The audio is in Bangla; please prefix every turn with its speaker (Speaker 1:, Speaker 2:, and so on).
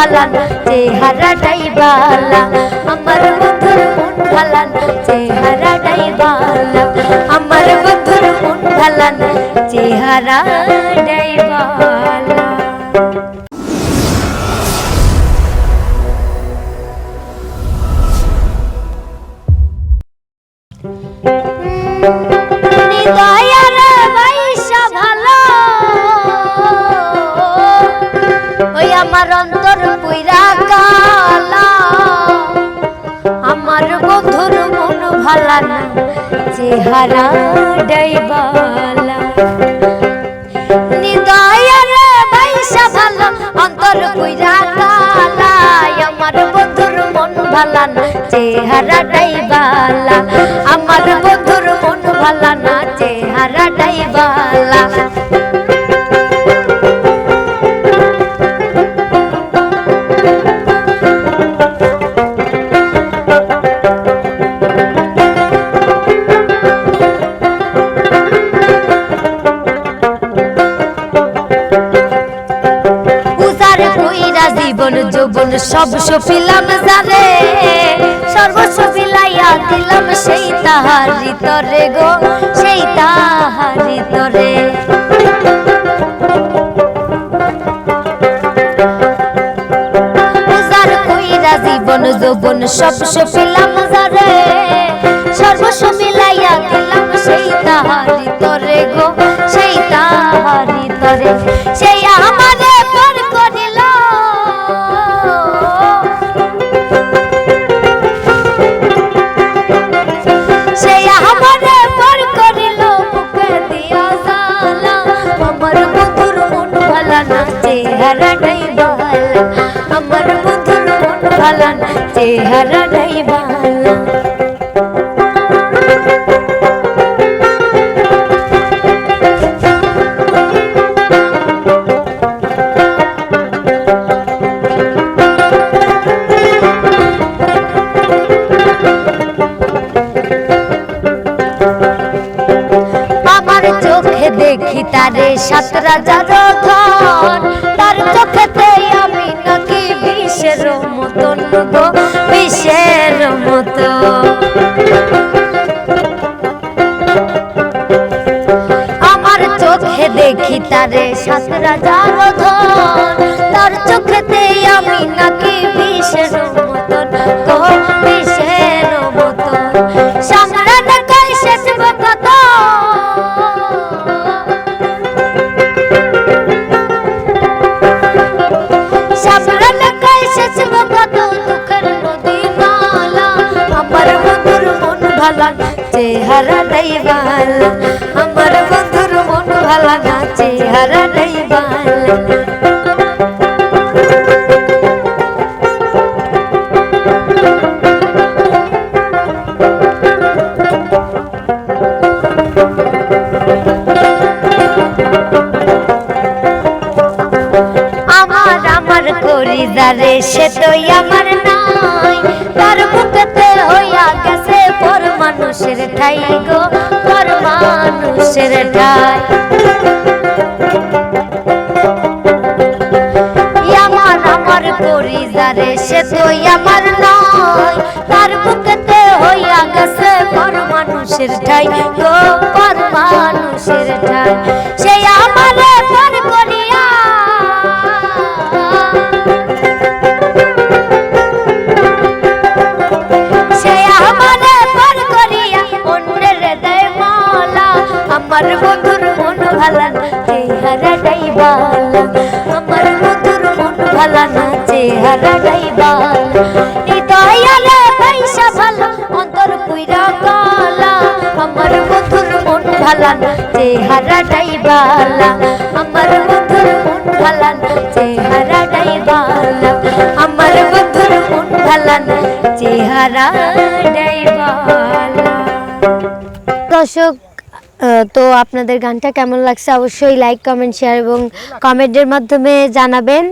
Speaker 1: ভালান চেহারাটাই বালা আমার বন্ধুর মন ভালান চেহারাটাই বালা আমার বন্ধুর মন ভালান চেহারাটাই মন ভালা না চেহারা ডাইবালা। হৃদয়ের বাইসা ভালো, অন্তর কইরা কালা। আমার বন্ধুর মন ভালানা, চেহারা ডাইবালা। আমার বন্ধুর মন ভালানা, চেহারা ডাইবালা। যৌবন সব সফিলাম জারে সর্বস্ব বিলাইয়া দিলাম সেই তাহার তরে গো, সেই তাহার তরে। জীবন যৌবন সব সফিলাম মন ভালা না চেহারা নাই ভালা দেখি তারে সাত রাজার মতন বিশ্বের মতো। আমার চোখে দেখি তারে সাত রাজার ভালা না, নাই ভালা আমার বন্ধুর মন ভালা না নাই ভালা আমার আমার করি দারে সে তো আমার ঠাই গো পর মানুষের ঠাই। আমার আমার করি যারে সে তো আমার নয়। তার বুকেতে হইয়া গেছে পর মানুষের ঠাই গো পর মানুষের ঠাই। আমার বন্ধুর মন ভালা চেহারাটাই বালা। আমার বন্ধুর মন ভালা না, চেহারাটাই বালা। পয়সা ভালো, অন্তর পুইরা কালা। আমার বন্ধুর মন ভালা না, চেহারাটাই বালা। আমার বন্ধুর মন ভালা না, চেহারাটাই বালা। আমার বন্ধুর মন ভালা না, চেহারাটাই বালা। দর্শক তো আপনাদের গানটা কেমন লাগছে অবশ্যই লাইক কমেন্ট শেয়ার এবং কমেন্টের মাধ্যমে জানাবেন।